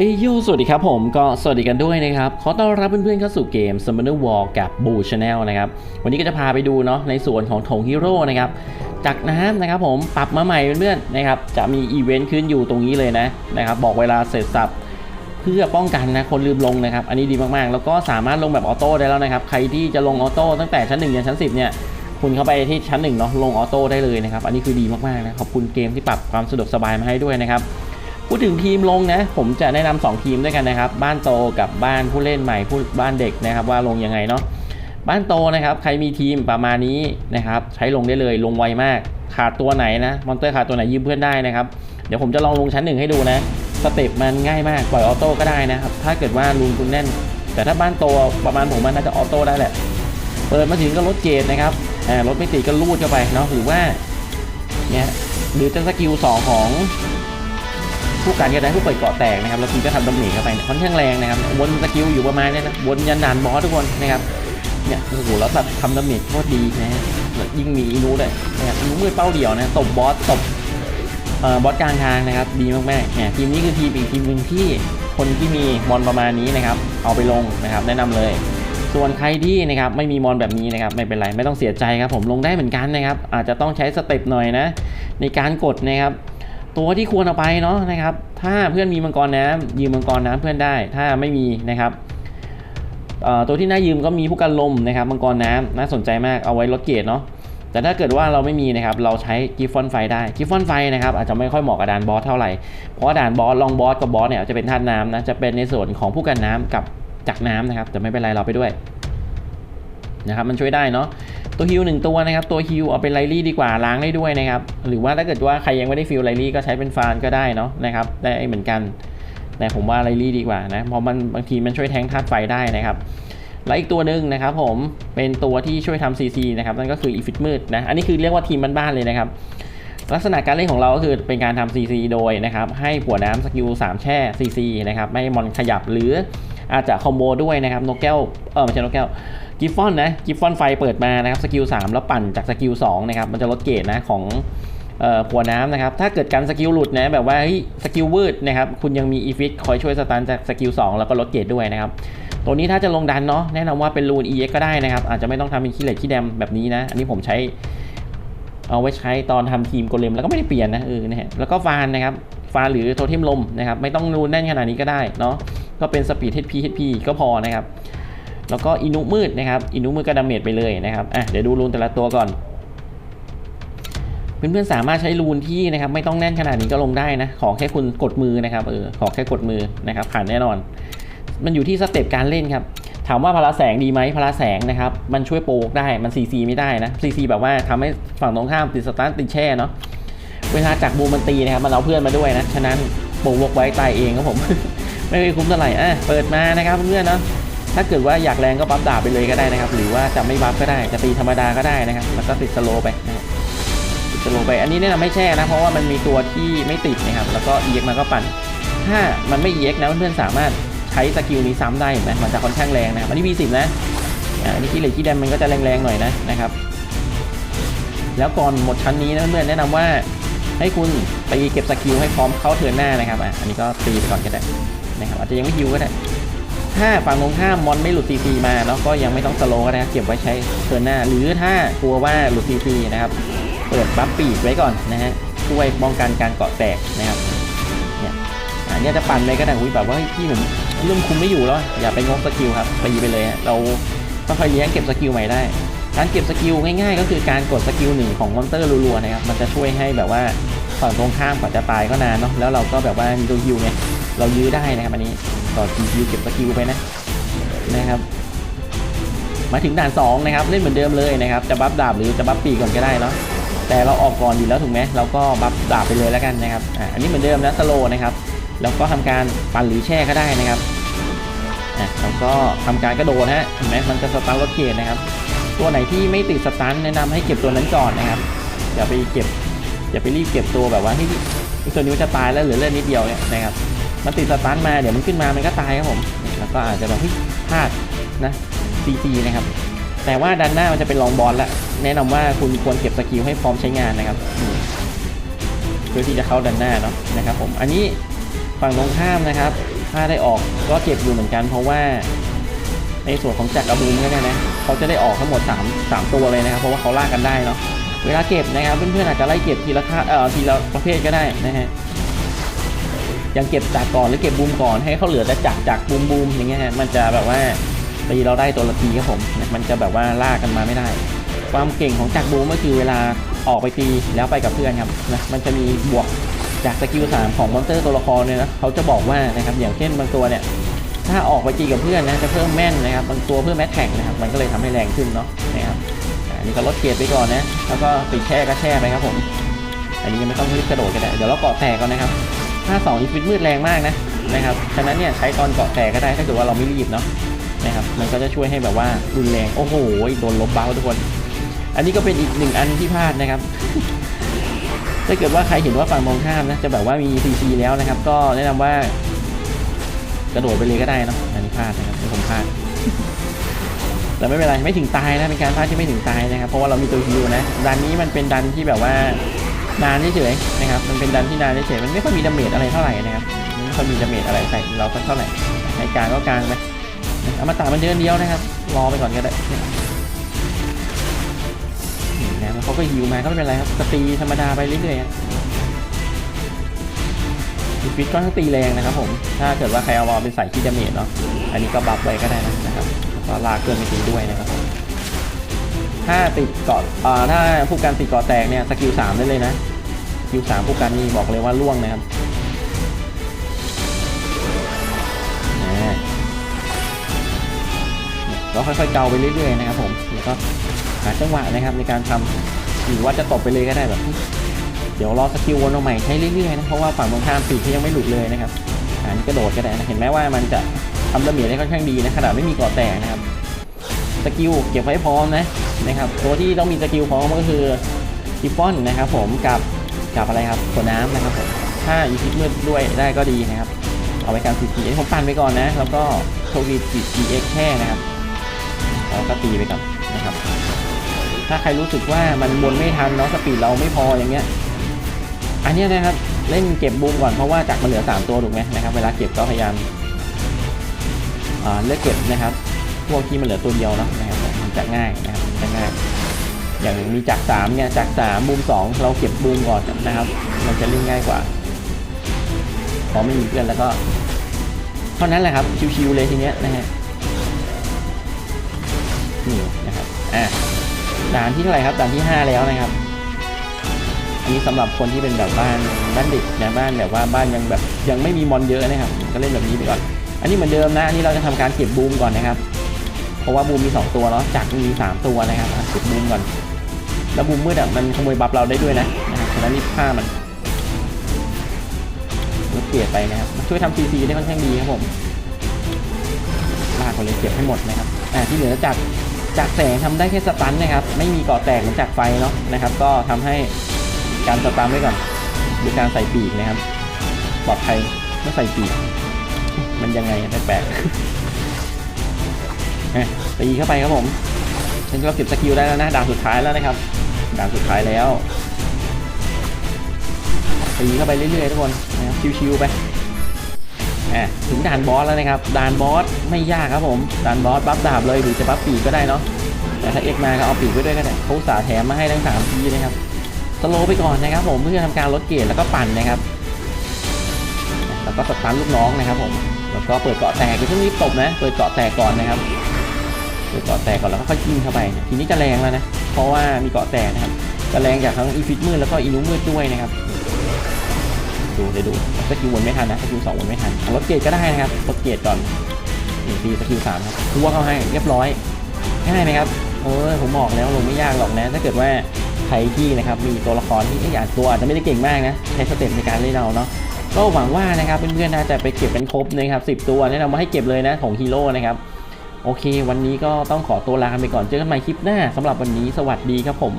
เอยโยสวัสดีครับผมก็สวัสดีกันด้วยนะครับ ขอต้อนรับเพื่อนๆเข้าสู่เกม Summoner War กับ Boo Channel นะครับ วันนี้ก็จะพาไปดูเนาะในส่วนของถงฮีโร่นะครับ จากน้ำนะครับผมปรับมาใหม่เพื่อนๆนะครับ จะมีอีเวนต์ขึ้นอยู่ตรงนี้เลยนะนะครับ บอกเวลาเสร็จสับเพื่อป้องกันนะคนลืมลงนะครับ อันนี้ดีมากๆ แล้วก็สามารถลงแบบออโต้ได้แล้วนะครับ ใครที่จะลงออโต้ตั้งแต่ชั้น1ยันชั้น10เนี่ยคุณเข้าไปที่ชั้น1เนาะลงออโต้ได้เลยนะครับ อันนี้คือดีมากๆนะขอบคุณเกมที่ปรับความสะดวกสบายมาให้ด้วยนะครับ พูดถึงทีมลงนะ ผมจะแนะนำสองทีมด้วยกันนะครับ บ้านโตกับบ้านผู้เล่นใหม่ผู้บ้านเด็กนะครับ ว่าลงยังไงเนาะบ้านโตนะครับ ใครมีทีมประมาณนี้นะครับ ใช้ลงได้เลยลงไวมาก ขาดตัวไหนนะมอนเตอร์ขาดตัวไหนยืมเพื่อนได้นะครับ เดี๋ยวผมจะลองลงชั้นหนึ่งให้ดูนะสเต็ปมันง่ายมากปล่อยออโต้ก็ได้นะครับถ้าเกิดว่าลุงคุณแน่น แต่ถ้าบ้านโตประมาณผมมันน่าจะออโต้ได้แหละเปิดมาถึงก็ลดเกรดนะครับอ่ารถไม่ติดก็ลูดเข้าไปเนาะหรือว่าเนี่ยหรือจะสกิลสองของ ผู้การก็ได้ผู้เปิดเกาะแตกนะครับแล้วคุณก็ทำดาเมจเข้าไปค่อนข้างแรงนะครับวนสกิลอยู่ประมาณนี้นะวนยันด่านบอสทุกคนนะครับเนี่ยโอ้โหแล้วแบบทำดาเมจโคตรดีนะฮะยิ่งมีอีนูด้วยนะครับอีนูมือเป้าเดี่ยวนะตบบอสตบเออบอสกลางทางนะครับดีมากๆเนี่ยทีมนี้คือทีมอีกทีมหนึ่งที่คนที่มีมอนประมาณนี้นะครับเอาไปลงนะครับแนะนำเลย ส่วนใครที่นะครับไม่มีมอนแบบนี้นะครับไม่เป็นไรไม่ต้องเสียใจครับผมลงได้เหมือนกันนะครับอาจจะต้องใช้สเต็ปหน่อยนะในการกดนะครับ ตัวที่ควรเอาไปเนาะนะครับ ถ้าเพื่อนมีมังกรน้ำยืมมังกรน้ำเพื่อนได้ ถ้าไม่มีนะครับตัวที่น่ายืมก็มีผู้กันลมนะครับมังกรน้ำน่าสนใจมากเอาไว้ลดเกรดเนาะแต่ถ้าเกิดว่าเราไม่มีนะครับเราใช้กิฟฟอนไฟได้กิฟฟอนไฟนะครับอาจจะไม่ค่อยเหมาะกับด่านบอสเท่าไหร่เพราะว่าด่านบอสลองบอสกับบอสเนี่ยจะเป็นธาตุน้ำนะจะเป็นในส่วนของผู้กันน้ำกับจักน้ำนะครับแต่ไม่เป็นไรเราไปด้วย นะครับมันช่วยได้เนาะตัวฮิวหนึ่งตัวนะครับตัวฮิวเอาเป็นไลลี่ดีกว่าล้างได้ด้วยนะครับหรือว่าถ้าเกิดว่าใครยังไม่ได้ฟิลไลลี่ก็ใช้เป็นฟานก็ได้เนาะนะครับได้เหมือนกันแต่ผมว่าไลลี่ดีกว่านะเพราะมันบางทีมันช่วยแทงธาตุไฟได้นะครับและอีกตัวหนึ่งนะครับผมเป็นตัวที่ช่วยทำซีซีนะครับนั่นก็คืออีฟิตมืดนะอันนี้คือเรียกว่าทีมบ้านๆเลยนะครับลักษณะการเล่นของเราก็คือเป็นการทำ CC โดยนะครับให้ผัวน้ำสกิล3 แช่ CC นะครับไม่ให้มอนขยับหรืออาจจะคอมโบด้วยนะครับนกแก้วเออไม่ใช่นกแก้ว กิฟฟอนนะกิฟฟอนไฟเปิดมานะครับสกิล3แล้วปั่นจากสกิล2นะครับมันจะลดเกรดนะของเอ่อผัวน้ำนะครับถ้าเกิดการสกิลหลุดนะแบบว่าสกิลวืดนะครับคุณยังมีอีฟิตคอยช่วยสตันจากสกิล2แล้วก็ลดเกรดด้วยนะครับตัวนี้ถ้าจะลงดันเนาะแนะนำว่าเป็นรูน EX ก็ได้นะครับ อาจจะไม่ต้องทำเป็นขี้เหล็กขี้แดมแบบนี้นะ อันนี้ผมใช้เอาไว้ใช้ตอนทำทีมโกเลมแล้วก็ไม่ได้เปลี่ยนนะเออนะฮะแล้วก็ฟานนะครับฟานหรือโทเทมลมนะครับไม่ต้องรูนแน่นขนาดนี้ก็ได้เนาะก็เป็นสปีด HP HP ก็พอนะครับ แล้วก็อินุมืดนะครับอินุมืดก็ดาเมจไปเลยนะครับอะเดี๋ยวดูรูนแต่ละตัวก่อน เพื่อนๆสามารถใช้รูนที่นะครับไม่ต้องแน่นขนาดนี้ก็ลงได้นะ ขอแค่คุณกดมือนะครับเออขอแค่กดมือนะครับผ่านแน่นอน มันอยู่ที่สเต็ปการเล่นครับถามว่าพลาแสงดีไหมพลาแสงนะครับมันช่วยโปรกได้มันซีซีไม่ได้นะซีซีแบบว่าทำให้ฝั่งตรงข้ามติดสตาร์ติดแช่เนาะเวลาจากบูมันตีนะครับมันเอาเพื่อนมาด้วยนะ ฉะนั้นโปรวกไว้ตายเองครับผม ไม่เคยคุ้มเท่าไหร่อะเปิดมานะครับเพื่อนเนาะ ถ้าเกิดว่าอยากแรงก็ปั๊มดาบไปเลยก็ได้นะครับ หรือว่าจะไม่บัฟก็ได้ จะตีธรรมดาก็ได้นะครับ แล้วก็ติดสโลไปนะครับติดสโลไป อันนี้แนะนำไม่แช่นะ เพราะว่ามันมีตัวที่ไม่ติดนะครับ แล้วก็เอ็กมาก็ปั่น ถ้ามันไม่เอ็กนะเพื่อนๆสามารถใช้สกิลนี้ซ้ำได้เห็นไหมมันจะค่อนข้างแรงนะครับ อันนี้ V10 นะอ่าอันนี้ที่เหล็กที่แดมมันก็จะแรงๆหน่อยนะนะครับ แล้วก่อนหมดชั้นนี้นะเพื่อนๆแนะนำว่าให้คุณไปเก็บสกิลให้พร้อมเข้าเทิร์นหน้านะครับ อะ อันนี้ก็ตีไปก่อนก็ได้นะครับอาจจะยังไม่ฮิวก็ได้ ถ้าฝั่งตรงข้ามมอนไม่หลุดซีซีมาแล้วก็ยังไม่ต้องสโลว์ก็ได้เก็บไว้ใช้เทิร์นหน้า หรือถ้ากลัวว่าหลุดซีซีนะครับเปิดบัฟปีกไว้ก่อนนะฮะช่วยป้องกันการเกาะแตกนะครับเนี่ยอันนี้จะปั่นเลยก็ได้อุ้ยแบบว่าพี่ผมเริ่มคุมไม่อยู่แล้วอย่าไปงกสกิลครับตีไปเลยเราค่อยๆเลี้ยงเก็บสกิลใหม่ได้การเก็บสกิลง่ายๆ ก็คือการกดสกิลหนึ่งของมอนเตอร์รัวๆนะครับมันจะช่วยให้แบบว่า ฝั่งตรงข้ามกว่าจะตายก็นานเนาะแล้วเราก็แบบว่ามีตัวฮิวไงเรายื้อได้นะครับอันนี้ต่อทีฮิวเก็บสกิลไปนะนะครับมาถึงด่าน2นะครับเล่นเหมือนเดิมเลยนะครับจะบัฟดาบหรือจะบัฟปีก่อนก็ได้เนาะแต่เราออกก่อนอยู่แล้วถูกไหมเราก็บัฟดาบไปเลยแล้วกันนะครับอะอันนี้เหมือนเดิมนะสโลนะครับแล้วก็ทำการปั่นหรือแช่ก็ได้นะครับอะแล้วก็ทำการกระโดดฮะเห็นไหมมันจะสตาร์ทรถเกียร์นะครับ ตัวไหนที่ไม่ติดสตันแนะนำให้เก็บตัวนั้นก่อนนะครับอย่าไปเก็บ อย่าไปรีบเก็บตัวแบบว่าที่ตัวนี้มันจะตายแล้วเหลือเลือดนิดเดียวเนี่ยนะครับมันติดสตันมาเดี๋ยวมันขึ้นมามันก็ตายครับผม แล้วก็อาจจะแบบเฮ้ยพลาดนะซีซีนะครับ แต่ว่าดันหน้ามันจะเป็นลองบอลละแนะนำว่าคุณควรเก็บสกิลให้พร้อมใช้งานนะครับเพื่อที่จะเข้าดันหน้าเนาะนะครับ ผมอันนี้ฝั่งตรงข้ามนะครับถ้าได้ออกก็เจ็บอยู่เหมือนกันเพราะว่าในส่วนของจักรบูมเนี่ยนะเขาจะได้ออกทั้งหมด 3 3 ตัวเลยนะครับ เพราะว่าเขาลากกันได้เนาะ เวลาเก็บนะครับเพื่อนๆอาจจะไล่เก็บทีละค่าเอ่อทีละประเภทก็ได้นะฮะยังเก็บจากก่อนหรือเก็บบูมก่อนให้เขาเหลือแต่จักจากบูมบูมอย่างเงี้ยฮะมันจะแบบว่าตีเราได้ตัวละทีครับผมมันจะแบบว่าลากกันมาไม่ได้ ความเก่งของจักรบูมก็คือเวลาออกไปตีแล้วไปกับเพื่อนครับนะมันจะมีบวกจากสกิล3ของมอนสเตอร์ตัวละครเนี่ยนะเขาจะบอกว่านะครับอย่างเช่นบางตัวเนี่ยถ้าออกไปตีกับเพื่อนนะจะเพิ่มแม่นนะครับบางตัวเพิ่มแมทแท็กนะครับมันก็เลยทำให้แรงขึ้นเนาะนะครับ อันนี้ก็ลดเกียร์ไปก่อนนะ แล้วก็ติดแช่ก็แช่ไปครับผม อันนี้ยังไม่ต้องรีบกระโดดก็ได้เดี๋ยวเราเกาะแตกก่อนนะครับถ้า2อีฟิตมืดแรงมากนะนะครับ ฉะนั้นเนี่ยใช้ตอนเกาะแตกก็ได้ถ้าเกิดว่าเราไม่รีบเนาะนะครับ มันก็จะช่วยให้แบบว่ารุนแรง โอ้โห โดนลบเบ้าทุกคน อันนี้ก็เป็นอีกหนึ่งอันที่พลาดนะครับ ถ้าเกิดว่าใครเห็นว่าฝั่งมองข้ามนะจะแบบว่ามีซีซีแล้วนะครับ ก็แนะนำว่ากระโดดไปเลยก็ได้เนอะอันนี้พลาดนะครับผมพลาด แต่ไม่เป็นไรไม่ถึงตายนะเป็นการพลาดที่ไม่ถึงตายนะครับเพราะว่าเรามีตัวฮิวนะดันนี้มันเป็นดันที่แบบว่านานเฉยๆนะครับมันเป็นดันที่นานเฉยๆมันไม่ค่อยมีดาเมจอะไรเท่าไหร่นะครับไม่ค่อยมีดาเมจอะไรใส่เราเท่าไหร่ในกลางก็กลางไปเอามาตามันเดือนเดียวนะครับ รอไปก่อนก็ได้นะเขาก็ฮิวมาก็ไม่เป็นไรครับตีธรรมดาไปเรื่อยๆดีฟิตก็ต้องตีแรงนะครับผมถ้าเกิดว่าใครเอามาเป็นใส่ที่ดาเมจเนาะอันนี้ก็บัฟไว้ก็ได้นะ ก็ลากเกินไปตีด้วยนะครับผมถ้าติดเกาะถ้าผู้การติดเกาะแตกเนี่ยสกิลสามได้เลยนะสกิลสามผู้การนี่บอกเลยว่าล่วงนะครับเราค่อยๆเกาไปเรื่อยๆนะครับผมแล้วก็หาจังหวะนะครับในการทำหรือว่าจะตบไปเลยก็ได้แบบ เดี๋ยวรอสกิลวนเอาใหม่ใช้เรื่อยๆนะเพราะว่าฝั่งตรงข้ามปีกเขายังไม่หลุดเลยนะครับอันนี้กระโดดก็ได้นะเห็นไหมว่ามันจะ ทำดาเมจได้ค่อนข้างดีนะขนาดไม่มีก่อแตกนะครับสกิลเก็บไว้พร้อมนะนะครับ ตัวที่ต้องมีสกิลพร้อมก็คือกิฟฟอนนะครับ ผมกับกับอะไรครับขวดน้ำนะครับผมถ้าอีพิทมืดด้วยได้ก็ดีนะครับ เอาไว้การสีสีผมปั่นไปก่อนนะ แล้วก็โชวีจีจีเอ็กแค่นะครับแล้วก็ตีไปก่อนนะครับ ถ้าใครรู้สึกว่ามันบนไม่ทันเนาะสปีดเราไม่พออย่างเงี้ย อันนี้นะครับเล่นเก็บบูมก่อนเพราะว่าจากมันเหลือ 3 ตัวถูกไหมนะครับ เวลาเก็บก็พยายาม เลือกเก็บนะครับ พวกที่มันเหลือตัวเดียวนะนะครับมันจะง่ายนะครับจะง่าย อย่างมีจาก3เนี่ยจาก3บูม2 เราเก็บบูมก่อนนะครับ มันจะเล่นง่ายกว่าพอไม่มีเพื่อนแล้วก็เท่านั้นแหละครับชิวๆเลยทีเนี้ยนะฮะนี่นะครับอะด่านที่เท่าไหร่ครับด่านที่ 5 แล้วนะครับอันนี้สำหรับคนที่เป็นแบบบ้านบ้านเด็กนะบ้านแบบว่าบ้านยังแบบยังไม่มีมอนเยอะนะครับ ก็เล่นแบบนี้ไปก่อน อันนี้เหมือนเดิมนะอันนี้เราจะทำการเก็บบูมก่อนนะครับ เพราะว่าบูมมี 2 ตัวเนาะจากมี 3 ตัวนะครับเก็บบูมก่อน แล้วบูมมืดอะมันขโมยบัฟเราได้ด้วยนะนะครับฉะนั้นรีบฆ่ามันลดเกลียดไปนะครับ ช่วยทำซีซีได้ค่อนข้างดีครับผมลากไปเลยเก็บให้หมดนะครับอ่าที่เหลือจากจากแสงทำได้แค่สตันนะครับ ไม่มีเกาะแตกเหมือนจากไฟเนาะนะครับ ก็ทำให้การสตันไว้ก่อนโดยการใส่ปีกนะครับ ปลอดภัยเมื่อใส่ปีก มันยังไงแปลกๆตีเข้าไปครับผมฉันก็เก็บสกิลได้แล้วนะด่านสุดท้ายแล้วนะครับด่านสุดท้ายแล้วตีเข้าไปเรื่อยๆทุกคนนะครับชิวๆไปอะถึงด่านบอสแล้วนะครับด่านบอสไม่ยากครับผมด่านบอสบัฟดาบเลยหรือจะบัฟปีกก็ได้เนาะแต่ถ้าเอ็กมาก็เอาปีกไว้ด้วยก็ได้เขาสาแถมมาให้ทั้งสามทีนะครับสโลว์ไปก่อนนะครับผมเพื่อทำการลดเกรดแล้วก็ปั่นนะครับแล้วก็สตันลูกน้องนะครับผม แล้วก็เปิดเกาะแตกไปช่วงนี้ตบนะ เปิดเกาะแตกก่อนนะครับ เปิดเกาะแตกก่อนแล้วก็ค่อยยิงเข้าไปทีนี้จะแรงแล้วนะ เพราะว่ามีเกาะแตกนะครับ จะแรงจากทั้งอีฟิตมืดแล้วก็อีนุมืดด้วยนะครับ ดูเดี๋ยวดูสกิลวนไม่ทันนะสกิลสองวนไม่ทันเอาลดเกรดก็ได้นะครับลดเกรดก่อนนี่ตีสกิลสามครับทั่วเข้าให้เรียบร้อยง่ายไหมครับเออผมบอกแล้วลงไม่ยากหรอกนะ ถ้าเกิดว่าใครที่นะครับมีตัวละครที่อยอาจตัวอาจจะไม่ได้เก่งมากนะใช้สเต็ปในการเล่นเอาเนาะ ก็หวังว่านะครับเพื่อนๆน่าจะไปเก็บกันครบนะครับสิบตัวแนะนำว่าให้เก็บเลยนะของฮีโร่นะครับโอเค วันนี้ก็ต้องขอตัวลากันไปก่อนเจอกันใหม่คลิปหน้าสำหรับวันนี้สวัสดีครับผม